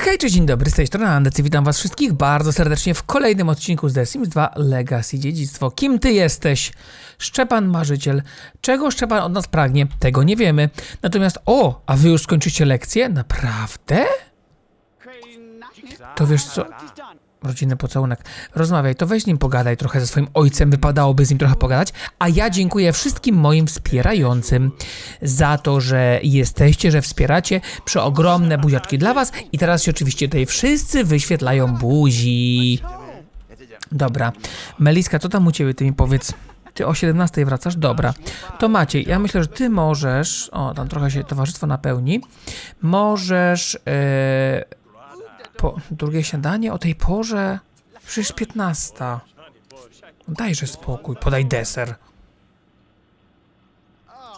Hej, dzień dobry, z tej strony Andecy, witam was wszystkich bardzo serdecznie w kolejnym odcinku z The Sims 2 Legacy Dziedzictwo. Kim ty jesteś? Szczepan Marzyciel. Czego Szczepan od nas pragnie? Tego nie wiemy. Natomiast, o, a wy już skończycie lekcję? Naprawdę? To wiesz co? Rodzinny pocałunek. Rozmawiaj, to weź z nim pogadaj trochę ze swoim ojcem, wypadałoby z nim trochę pogadać. A ja dziękuję wszystkim moim wspierającym za to, że jesteście, że wspieracie. Przeogromne buziaczki dla was. I teraz się oczywiście tutaj wszyscy wyświetlają buzi. Dobra. Meliska, co tam u ciebie, ty mi powiedz. Ty o 17 wracasz? Dobra. To Maciej, ja myślę, że ty możesz. O, tam trochę się towarzystwo napełni. Możesz. e, po, drugie śniadanie o tej porze? Przecież 15. Dajże spokój, podaj deser.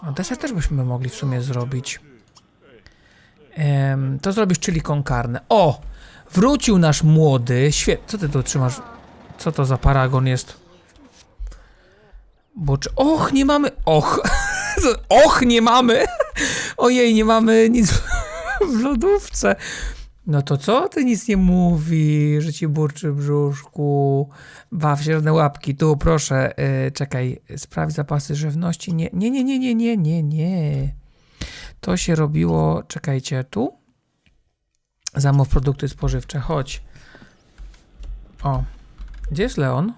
A deser też byśmy mogli w sumie zrobić. Em, to zrobisz chili con carne. O! Wrócił nasz młody. Świetnie. Co ty tu trzymasz? Co to za paragon jest? Bo czy... Och, nie mamy... Och! Och, nie mamy! Ojej, nie mamy nic w lodówce. No to co ty nic nie mówi, że ci burczy w brzuszku? Baw się łapki. Tu proszę, yy, czekaj, sprawdź zapasy żywności. Nie, nie, nie, nie, nie, nie, nie, nie. To się robiło, czekajcie, tu? Zamów produkty spożywcze, chodź. O, gdzie jest Leon?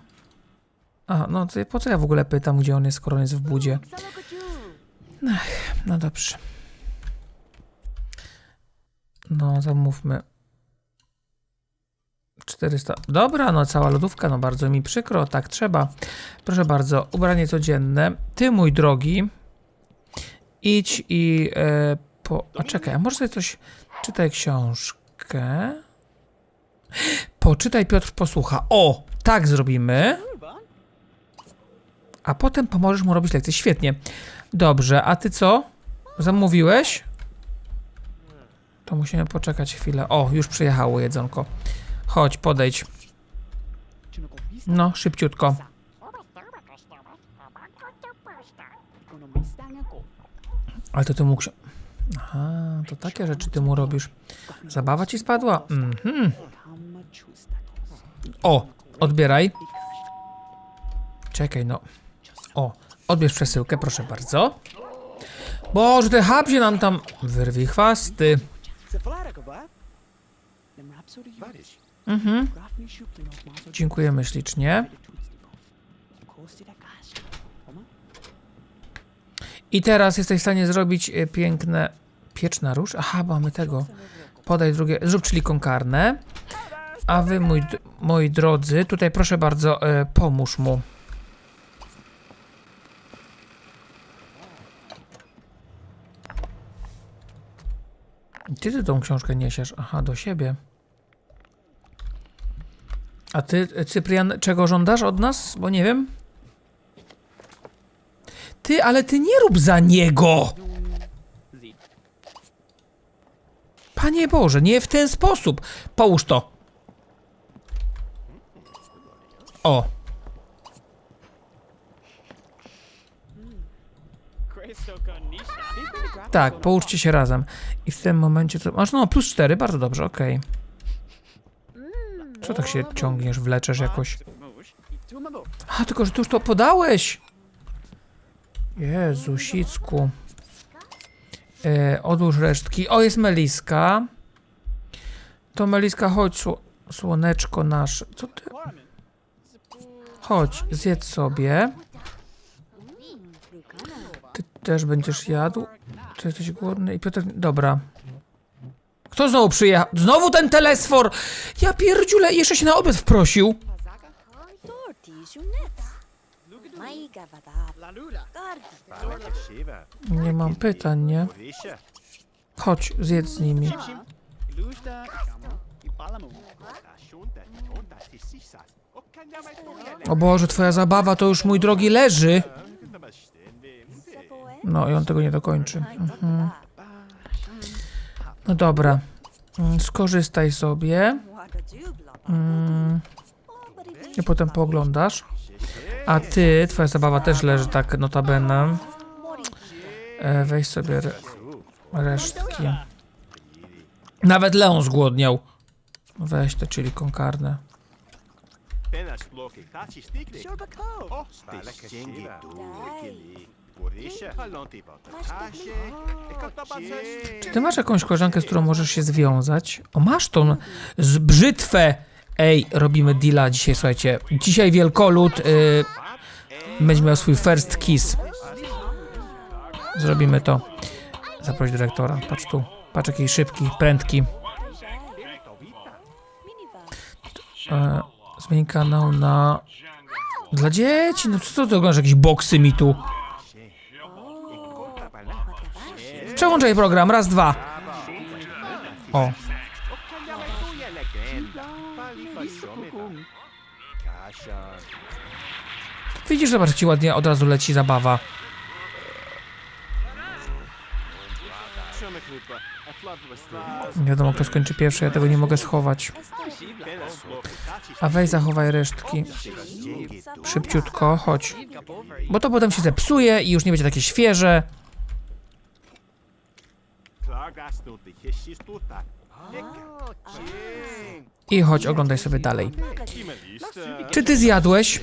A, no to po co ja w ogóle pytam, gdzie on jest, skoro on jest w budzie? No dobrze. No, zamówmy. 400. Dobra, no cała lodówka, no bardzo mi przykro, tak trzeba. Proszę bardzo, ubranie codzienne. Ty, mój drogi, idź i e, po... A czekaj, a może sobie coś... Czytaj książkę. Poczytaj, Piotr posłucha. O, tak zrobimy. A potem pomożesz mu robić lekcje. Świetnie. Dobrze, a ty co? Zamówiłeś? To musimy poczekać chwilę. O, już przyjechało jedzonko. Chodź, podejdź. No, szybciutko. Ale to ty mógł się... Aha, to takie rzeczy ty mu robisz. Zabawa ci spadła? Mhm. O, odbieraj. Czekaj, no. O, odbierz przesyłkę, proszę bardzo. Boże, te habzie nam tam... Wyrwij chwasty. Mhm. Dziękujemy ślicznie. I teraz jesteś w stanie zrobić e, piękne... Pieczna róż? Aha, bo mamy tego. Podaj drugie... Zrób czyli konkarne. A wy, mój, moi drodzy, tutaj proszę bardzo, e, pomóż mu. Gdzie ty tą książkę niesiesz? Aha, do siebie. A ty, Cyprian, czego żądasz od nas? Bo nie wiem. Ty, ale ty nie rób za niego! Panie Boże, nie w ten sposób. Połóż to. O, tak, połóżcie się razem. I w tym momencie to... Masz, no, plus 4, bardzo dobrze, okej. Co tak się ciągniesz, wleczesz jakoś? A, tylko, że ty już to podałeś! Jezu, sicku. E, odłóż resztki. O, jest Meliska. To Meliska, chodź, sło słoneczko nasze. Co ty? Chodź, zjedz sobie. Też będziesz jadł? Ty jesteś głodny? I Piotr... Dobra. Kto znowu przyjechał? Znowu ten telesfor! Ja pierdziule, jeszcze się na obiad wprosił. Nie mam pytań, nie? Chodź, zjedz z nimi. O Boże, twoja zabawa to już mój drogi leży. No i on tego nie dokończy. Mhm. No dobra. Mm, Skorzystaj sobie. Mm, I potem pooglądasz. A ty, twoja zabawa też leży tak notabene. E, weź sobie re resztki. Nawet Leon zgłodniał. Weź te chili con carne. Bennas bloki Tashi. Czy ty masz jakąś koleżankę, z którą możesz się związać? O, masz tą z brzytwę. Ej, robimy deala dzisiaj, słuchajcie. Dzisiaj wielkolud y, będzie miał swój first kiss. Zrobimy to. Zaproś dyrektora. Patrz tu. Patrz jaki szybki, prędki. E, zmień kanał na... Dla dzieci. No co to oglądasz? Jakieś boksy mi tu. Przełączaj program. Raz, dwa. O. Widzisz, zobacz, ci ładnie od razu leci zabawa. Nie wiadomo, kto skończy pierwszy, ja tego nie mogę schować. A weź zachowaj resztki. Szybciutko, chodź. Bo to potem się zepsuje i już nie będzie takie świeże. I chodź, oglądaj sobie dalej. Czy ty zjadłeś?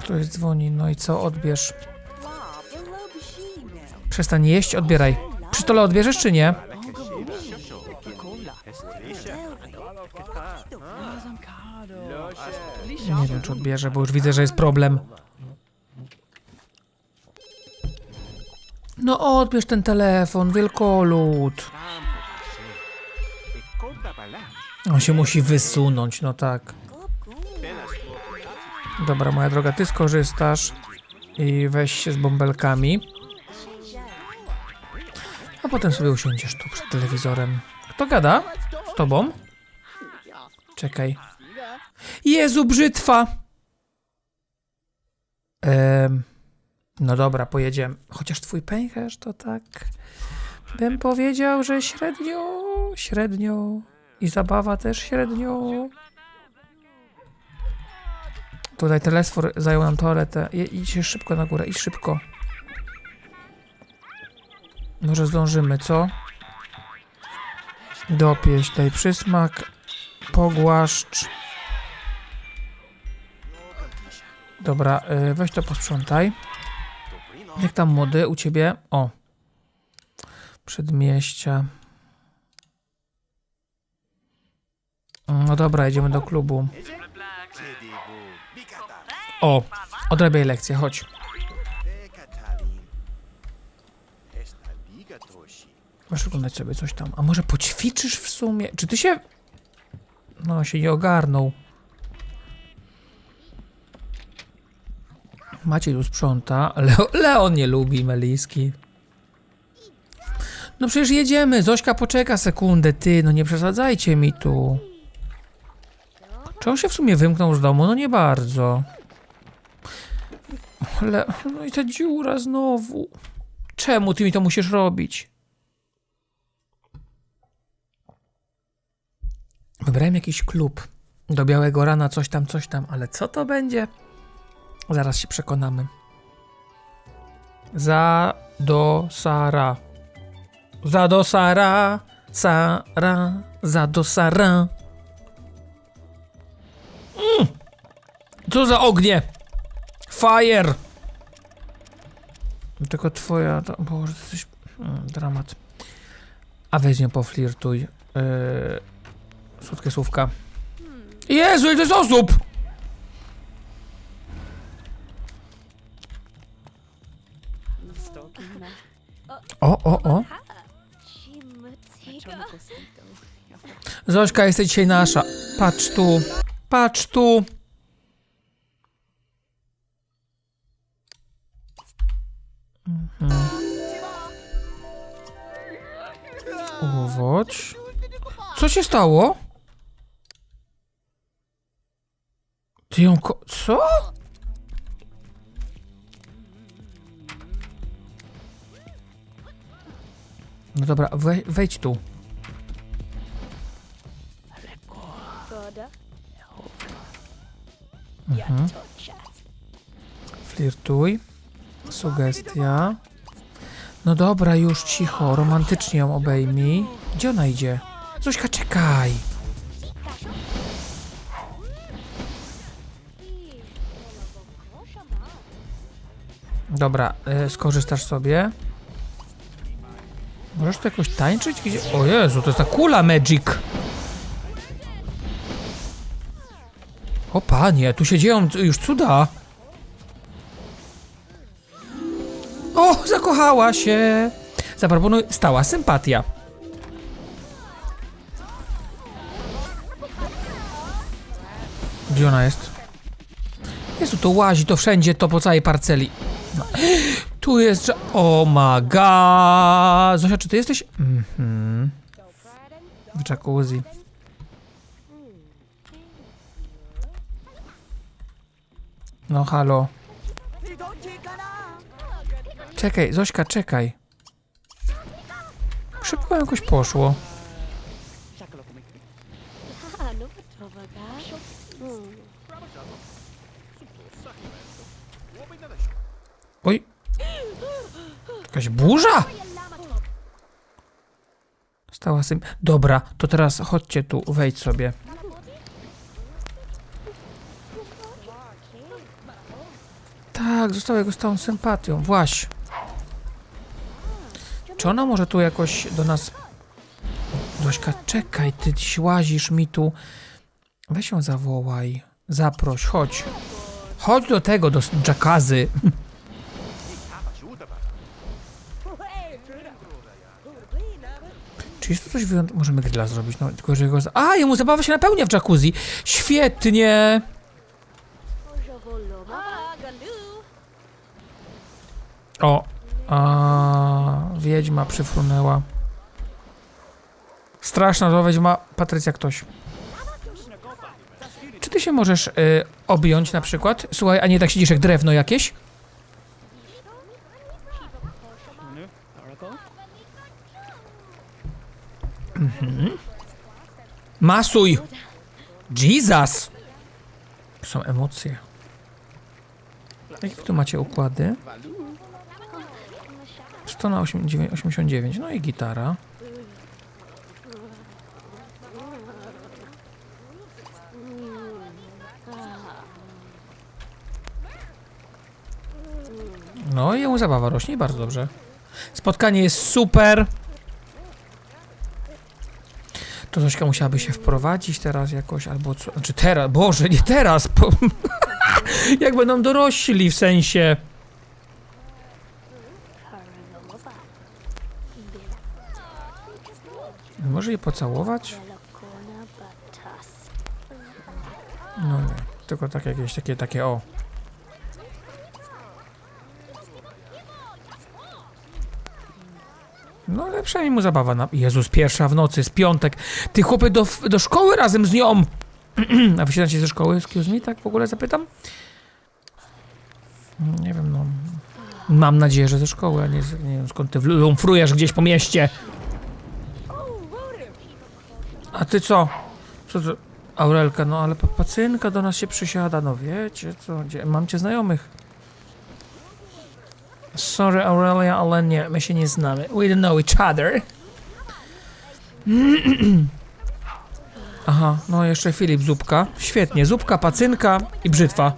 Ktoś dzwoni, no i co? Odbierz. Przestań jeść, odbieraj. Przy stole odbierzesz, czy nie? Nie wiem, czy odbierze, bo już widzę, że jest problem. No odbierz ten telefon, wielkolud. On się musi wysunąć, no tak. Dobra, moja droga, ty skorzystasz i weź się z bąbelkami. A potem sobie usiądziesz tu przed telewizorem. Kto gada? Z tobą? Czekaj. Jezu, brzytwa! Em, no dobra, pojedziemy. Chociaż twój pęcherz to tak... Bym powiedział, że średnio, średnio. I zabawa też średnio. Tutaj telesfor zajął nam toaletę. Idźcie szybko na górę, idź szybko. Może zdążymy, co? Dopieść, daj przysmak. Pogłaszcz. Dobra, y, weź to posprzątaj. Jak tam młody u ciebie? O. Przedmieścia. No dobra, idziemy do klubu. O, odrabiaj lekcję, chodź. Masz oglądać sobie coś tam. A może poćwiczysz w sumie? Czy ty się... No, się nie ogarnął. Maciej tu sprząta. Leo, Leon nie lubi meliski. No przecież jedziemy. Zośka poczeka sekundę, ty. No nie przesadzajcie mi tu. Czy on się w sumie wymknął z domu? No nie bardzo. Ale... No i ta dziura znowu. Czemu ty mi to musisz robić? Wybrałem jakiś klub. Do białego rana coś tam, coś tam, ale co to będzie? Zaraz się przekonamy. Za do Sara. Za do Sara. Sara. Za do Sara. Mm. Co za ognie? Fire! Tylko twoja... To, Boże, to coś... Mm, dramat. A weź nią poflirtuj. Yy, słodkie słówka. Jezu, ile to jest osób! O, o, o. Zośka, jesteś dzisiaj nasza. Patrz tu. Patrz tu. Mhm. Uwodź. Co się stało? Ty ją ko... Co? Dobra, wej, wejdź tu. Mhm. Flirtuj. Sugestia. No dobra, już cicho, romantycznie ją obejmij. Gdzie ona idzie? Zośka, czekaj! Dobra, e, skorzystasz sobie. Możesz tu jakoś tańczyć? Gdzie? O Jezu, to jest ta kula Magic! O panie, tu się dzieją już cuda! O, zakochała się! Zaproponuj, stała sympatia. Gdzie ona jest? Jezu, to łazi, to wszędzie, to po całej parceli. No. Tu jest... O my god! Zosia, czy ty jesteś? Mhm. W jacuzzi. No halo. Czekaj, Zośka, czekaj. Szybko jakoś poszło. Oj. Jakaś burza? Stała sym. Dobra, to teraz chodźcie tu, wejdź sobie. Tak, została jego stałą sympatią. Właśnie. Czy ona może tu jakoś do nas... Zośka, czekaj, ty łazisz mi tu. Weź ją zawołaj. Zaproś, chodź. Chodź do tego, do jackazy. Jest tu coś wyjątkowego? Możemy grilla zrobić, no tylko że z- A, jemu zabawa się napełnia w jacuzzi! Świetnie! O! A, wiedźma przyfrunęła. Straszna to wiedźma. Patrycja ktoś. Czy ty się możesz y, objąć na przykład? Słuchaj, a nie tak siedzisz jak drewno jakieś? Masuj! Jesus! Są emocje. Jakie tu macie układy? 100 na 89, 89. No i gitara. No i jemu zabawa rośnie bardzo dobrze. Spotkanie jest super. To Zośka musiałaby się wprowadzić teraz jakoś, albo co, znaczy teraz, Boże, nie teraz, po, jak będą dorośli w sensie. Może je pocałować? No nie, tylko tak jakieś takie, takie o. No przynajmniej mu zabawa na... Jezus, pierwsza w nocy, jest piątek. Ty chłopy do, do szkoły razem z nią! A wysiadacie ze szkoły, excuse me, tak w ogóle zapytam? Nie wiem, no... Mam nadzieję, że ze szkoły, a nie, z, nie wiem skąd ty lumfrujesz gdzieś po mieście. A ty co? Co to? Aurelka, no ale pa- pacynka do nas się przysiada, no wiecie co, gdzie, mam cię znajomych. Sorry Aurelia, ale nie, my się nie znamy. We don't know each other. Aha, no jeszcze Filip Zupka. Świetnie, Zupka, pacynka i brzytwa.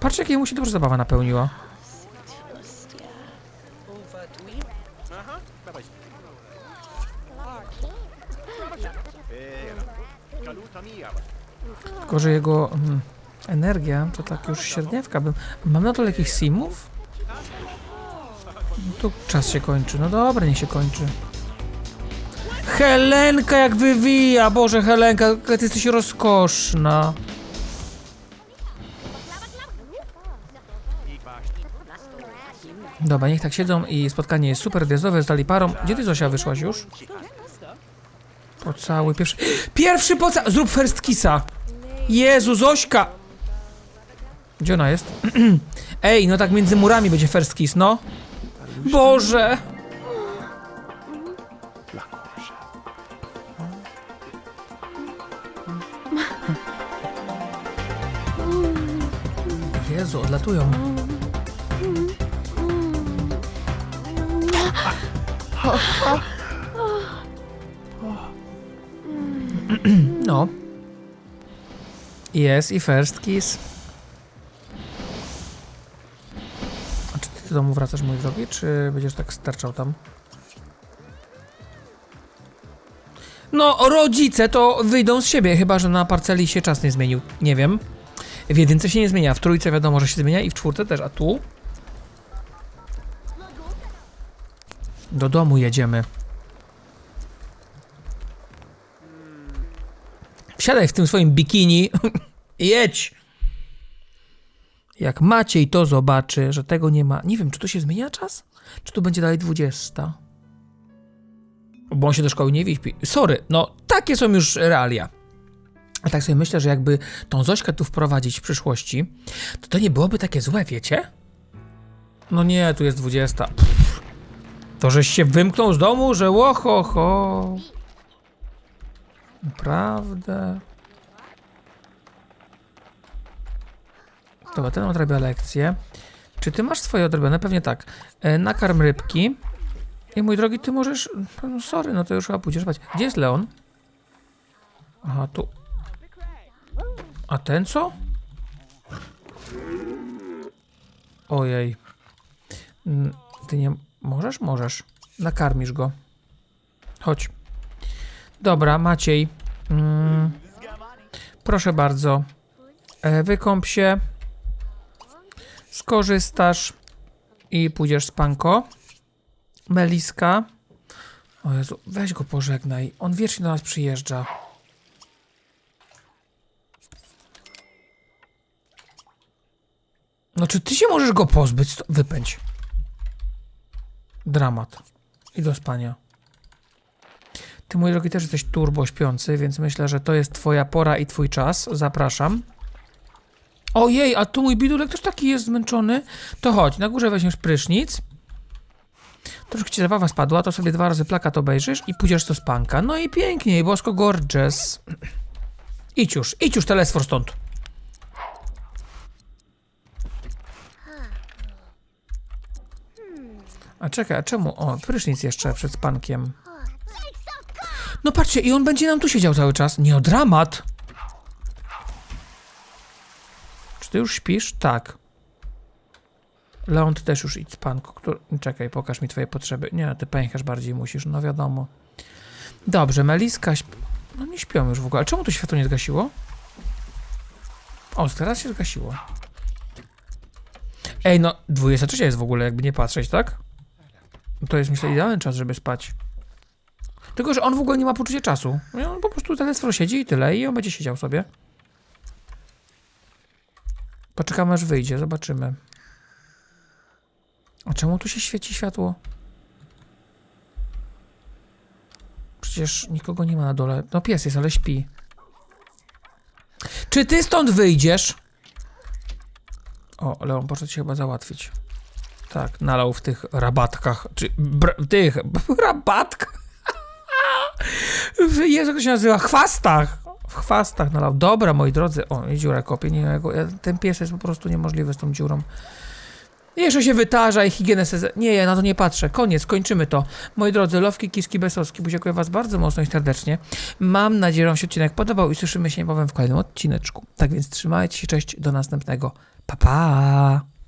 Patrz jak jej mu się dobrze zabawa napełniła. Tylko, że jego mm, energia to tak już średniawka bym... Mam na dole jakichś simów? No Tu czas się kończy. No dobra, niech się kończy. Helenka jak wywija! Boże, Helenka, ty jesteś rozkoszna. Dobra, niech tak siedzą i spotkanie jest super gwiazdowe, zdali parą. Gdzie ty Zosia wyszłaś już? Pocałuj, pierwszy... Pierwszy poca... Zrób first kissa! Jezu, Zośka! Gdzie ona jest? Ej, no tak między murami będzie first kiss, no. Boże! Jezu, odlatują. No. Jest i first kiss. Do domu wracasz, mój drogi, czy będziesz tak starczał tam? No, rodzice to wyjdą z siebie, chyba że na parceli się czas nie zmienił. Nie wiem. W jedynce się nie zmienia, w trójce wiadomo, że się zmienia i w czwórce też, a tu? Do domu jedziemy. Siadaj w tym swoim bikini i jedź. Jak Maciej to zobaczy, że tego nie ma. Nie wiem, czy tu się zmienia czas? Czy tu będzie dalej 20? Bo on się do szkoły nie wyśpi. Sorry, no takie są już realia. A tak sobie myślę, że jakby tą Zośkę tu wprowadzić w przyszłości, to to nie byłoby takie złe, wiecie? No nie, tu jest 20. Pff. To żeś się wymknął z domu, że łoho, ho. Naprawdę. Dobra, ten odrabia lekcję. Czy ty masz swoje odrobione? Pewnie tak. E, nakarm rybki. I mój drogi, ty możesz... No sorry, no to już chyba pójdziesz spać. Gdzie jest Leon? Aha, tu. A ten co? Ojej. Mm, Ty nie... Możesz? Możesz. Nakarmisz go. Chodź. Dobra, Maciej. Mm, proszę bardzo. E, wykąp się. Skorzystasz. I pójdziesz spanko. Meliska. O Jezu, weź go pożegnaj. On wiecznie do nas przyjeżdża. No czy ty się możesz go pozbyć? Wypędź. Dramat. I do spania. Ty, mój drogi, też jesteś turbo śpiący, więc myślę, że to jest twoja pora i twój czas. Zapraszam. Ojej, a tu mój bidulek też taki jest zmęczony. To chodź, na górze weźmiesz prysznic. Troszkę ci zabawa spadła, to sobie dwa razy plakat obejrzysz i pójdziesz do spanka. No i pięknie, bosko gorgeous. Idź już, idź już telesfor stąd. A czekaj, a czemu? O, prysznic jeszcze przed spankiem. No patrzcie, i on będzie nam tu siedział cały czas. Nie o dramat. Ty już śpisz? Tak. Leon, ty też już idź spanku. Czekaj, pokaż mi twoje potrzeby. Nie, ty pęcherz bardziej musisz, no wiadomo. Dobrze, Meliska śp... No nie śpią już w ogóle. Ale czemu tu światło nie zgasiło? O, teraz się zgasiło. Ej, no 23 jest w ogóle, jakby nie patrzeć, tak? To jest myślę idealny czas, żeby spać. Tylko, że on w ogóle nie ma poczucia czasu. On po prostu telestro siedzi i tyle i on będzie siedział sobie. Poczekamy aż wyjdzie, zobaczymy. A czemu tu się świeci światło? Przecież nikogo nie ma na dole. No pies jest, ale śpi. Czy ty stąd wyjdziesz? O, Leon poszedł się chyba załatwić. Tak, nalał w tych rabatkach, czy tych rabatkach. Jezu, jak się nazywa? Chwastach. W chwastach nalał. Dobra, moi drodzy. O, i dziura kopie. Nie, ja ten pies jest po prostu niemożliwy z tą dziurą. Jeszcze się wytarza i higienę seze... Nie, ja na to nie patrzę. Koniec, kończymy to. Moi drodzy, Lowki, Kiski, Besowski, dziękuję was bardzo mocno i serdecznie. Mam nadzieję, że wam się odcinek podobał i słyszymy się niebawem w kolejnym odcineczku. Tak więc trzymajcie się, cześć, do następnego. Pa, pa!